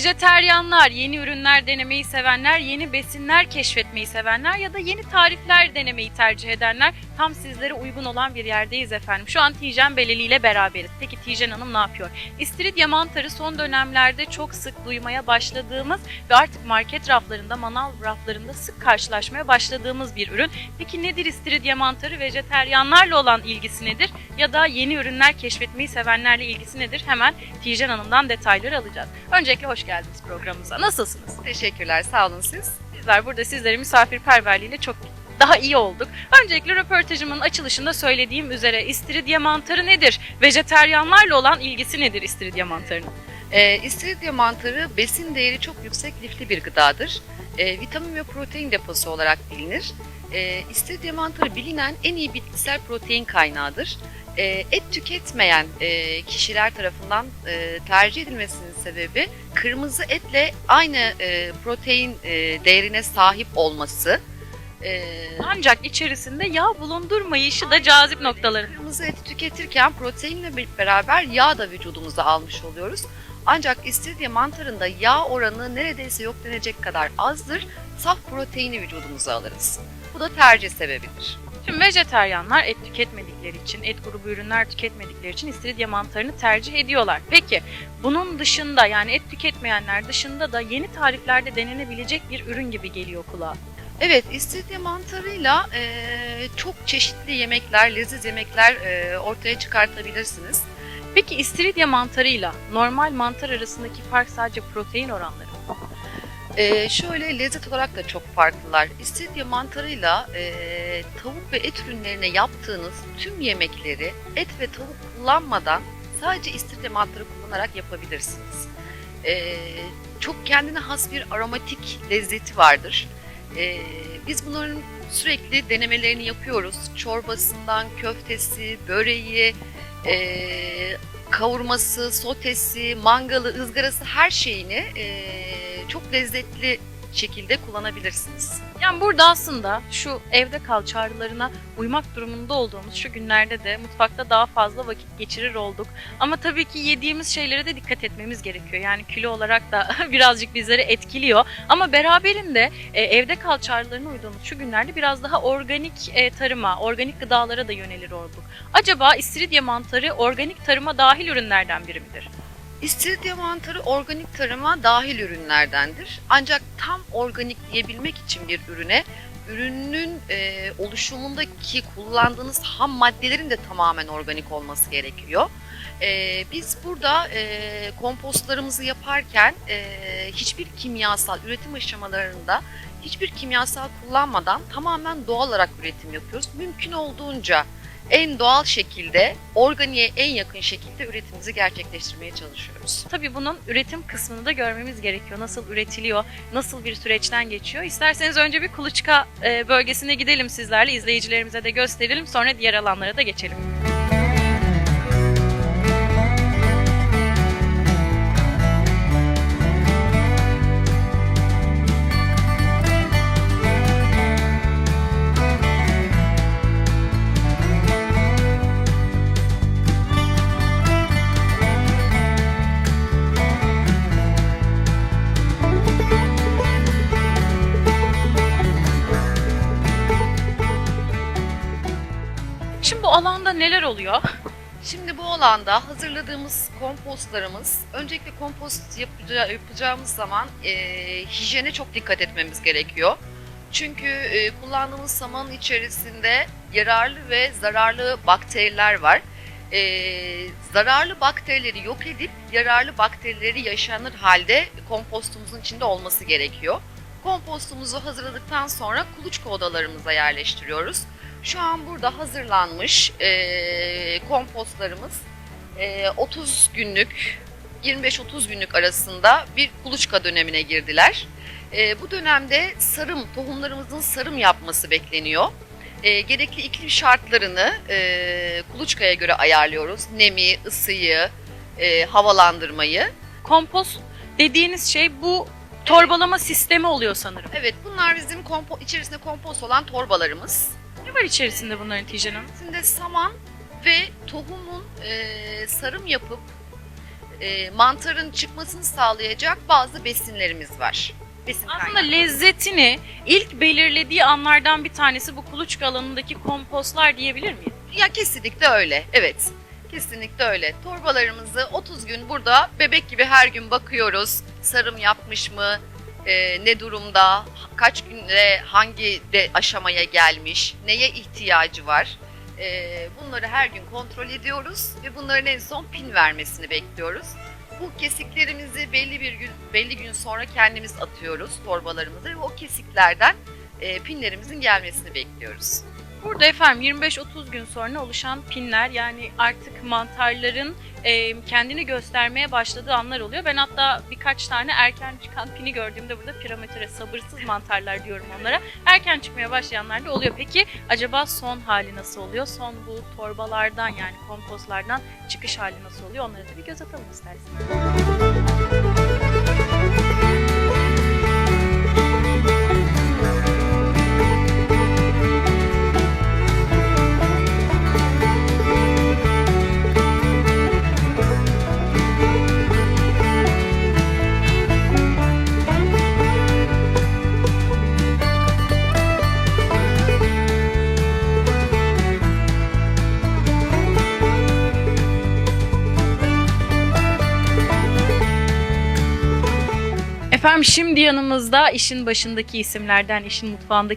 vejeteryanlar, yeni ürünler denemeyi sevenler, yeni besinler keşfetmeyi sevenler ya da yeni tarifler denemeyi tercih edenler tam sizlere uygun olan bir yerdeyiz efendim. Şu an Tijen Beleli ile beraberiz. Peki Tijen Hanım ne yapıyor? İstiridye mantarı son dönemlerde çok sık duymaya başladığımız ve artık market raflarında, manav raflarında sık karşılaşmaya başladığımız bir ürün. Peki nedir istiridye mantarı? Vejeteryanlarla olan ilgisi nedir? Ya da yeni ürünler keşfetmeyi sevenlerle ilgisi nedir? Hemen Tijen Hanım'dan detayları alacağız. Öncelikle hoş geldiniz programımıza. Nasılsınız? Teşekkürler, sağ olun siz. Bizler burada sizlerin misafirperverliğiyle çok daha iyi olduk. Öncelikle röportajımın açılışında söylediğim üzere istiridye mantarı nedir? Vejeteryanlarla olan ilgisi nedir istiridye mantarının? Ee, istiridye mantarı besin değeri çok yüksek lifli bir gıdadır. Ee, vitamin ve protein deposu olarak bilinir. Ee, istiridye mantarı bilinen en iyi bitkisel protein kaynağıdır. Ee, et tüketmeyen e, kişiler tarafından e, tercih edilmesinin sebebi kırmızı etle aynı e, protein e, değerine sahip olması. Ee, Ancak içerisinde yağ bulundurmayışı da cazip noktaları. Kırmızı eti tüketirken proteinle beraber yağ da vücudumuza almış oluyoruz. Ancak istiridye mantarında yağ oranı neredeyse yok denecek kadar azdır. Saf proteini vücudumuza alırız. Bu da tercih sebebidir. Tüm vejeteryanlar et tüketmedikleri için, et grubu ürünler tüketmedikleri için istiridye mantarını tercih ediyorlar. Peki bunun dışında yani et tüketmeyenler dışında da yeni tariflerde denenebilecek bir ürün gibi geliyor kulağa. Evet, istiridye mantarıyla eee, çok çeşitli yemekler, leziz yemekler eee, ortaya çıkartabilirsiniz. Peki istiridye mantarıyla normal mantar arasındaki fark sadece protein oranları mı? Ee, şöyle lezzet olarak da çok farklılar. İstiridye mantarıyla e, tavuk ve et ürünlerine yaptığınız tüm yemekleri et ve tavuk kullanmadan sadece istiridye mantarı kullanarak yapabilirsiniz. Ee, çok kendine has bir aromatik lezzeti vardır. Ee, biz bunların sürekli denemelerini yapıyoruz. Çorbasından köftesi, böreği, e, kavurması, sotesi, mangalı, ızgarası her şeyini e, çok lezzetli şekilde kullanabilirsiniz. Yani burada aslında şu evde kal çağrılarına uymak durumunda olduğumuz şu günlerde de mutfakta daha fazla vakit geçirir olduk. Ama tabii ki yediğimiz şeylere de dikkat etmemiz gerekiyor. Yani kilo olarak da birazcık bizleri etkiliyor. Ama beraberinde e, evde kal çağrılarına uyduğumuz şu günlerde biraz daha organik e, tarıma, organik gıdalara da yönelir olduk. Acaba istiridye mantarı organik tarıma dahil ürünlerden biri midir? İstiridye mantarı organik tarıma dahil ürünlerdendir. Ancak tam organik diyebilmek için bir ürüne ürünün e, oluşumundaki kullandığınız ham maddelerin de tamamen organik olması gerekiyor. E, biz burada e, kompostlarımızı yaparken e, hiçbir kimyasal üretim aşamalarında hiçbir kimyasal kullanmadan tamamen doğal olarak üretim yapıyoruz. Mümkün olduğunca en doğal şekilde, organiğe en yakın şekilde üretimimizi gerçekleştirmeye çalışıyoruz. Tabii bunun üretim kısmını da görmemiz gerekiyor. Nasıl üretiliyor, nasıl bir süreçten geçiyor. İsterseniz önce bir kuluçka e, bölgesine gidelim sizlerle, izleyicilerimize de gösterelim. Sonra diğer alanlara da geçelim. Şimdi bu alanda neler oluyor? Şimdi bu alanda hazırladığımız kompostlarımız, öncelikle kompost yapaca- yapacağımız zaman e, hijyene çok dikkat etmemiz gerekiyor. Çünkü e, kullandığımız samanın içerisinde yararlı ve zararlı bakteriler var. E, zararlı bakterileri yok edip yararlı bakterileri yaşanır halde kompostumuzun içinde olması gerekiyor. Kompostumuzu hazırladıktan sonra kuluçka odalarımıza yerleştiriyoruz. Şu an burada hazırlanmış e, kompostlarımız e, 30 günlük 25-30 günlük arasında bir kuluçka dönemine girdiler. E, bu dönemde sarım, tohumlarımızın sarım yapması bekleniyor. E, gerekli iklim şartlarını e, kuluçkaya göre ayarlıyoruz. Nemi, ısıyı, e, havalandırmayı. Kompost dediğiniz şey bu torbalama sistemi oluyor sanırım. Evet bunlar bizim kompo içerisinde kompost olan torbalarımız. Ne var içerisinde bunların Tijen Hanım? İçerisinde saman ve tohumun e, sarım yapıp e, mantarın çıkmasını sağlayacak bazı besinlerimiz var. Besin Aslında kaynakları. lezzetini ilk belirlediği anlardan bir tanesi bu kuluçka alanındaki kompostlar diyebilir miyiz? Ya kesinlikle öyle. Evet. Kesinlikle öyle. Torbalarımızı 30 gün burada bebek gibi her gün bakıyoruz. Sarım yapmış mı? Ee, ne durumda? Kaç günde hangi de aşamaya gelmiş? Neye ihtiyacı var? Ee, bunları her gün kontrol ediyoruz ve bunların en son pin vermesini bekliyoruz. Bu kesiklerimizi belli bir gün belli gün sonra kendimiz atıyoruz torbalarımıza ve o kesiklerden e, pinlerimizin gelmesini bekliyoruz. Burada efendim 25-30 gün sonra oluşan pinler yani artık mantarların e, kendini göstermeye başladığı anlar oluyor. Ben hatta birkaç tane erken çıkan pini gördüğümde burada piramidere sabırsız mantarlar diyorum onlara. Erken çıkmaya başlayanlar da oluyor. Peki acaba son hali nasıl oluyor? Son bu torbalardan yani kompostlardan çıkış hali nasıl oluyor? Onlara da bir göz atalım isterseniz. Efendim şimdi yanımızda işin başındaki isimlerden, işin mutfağındaki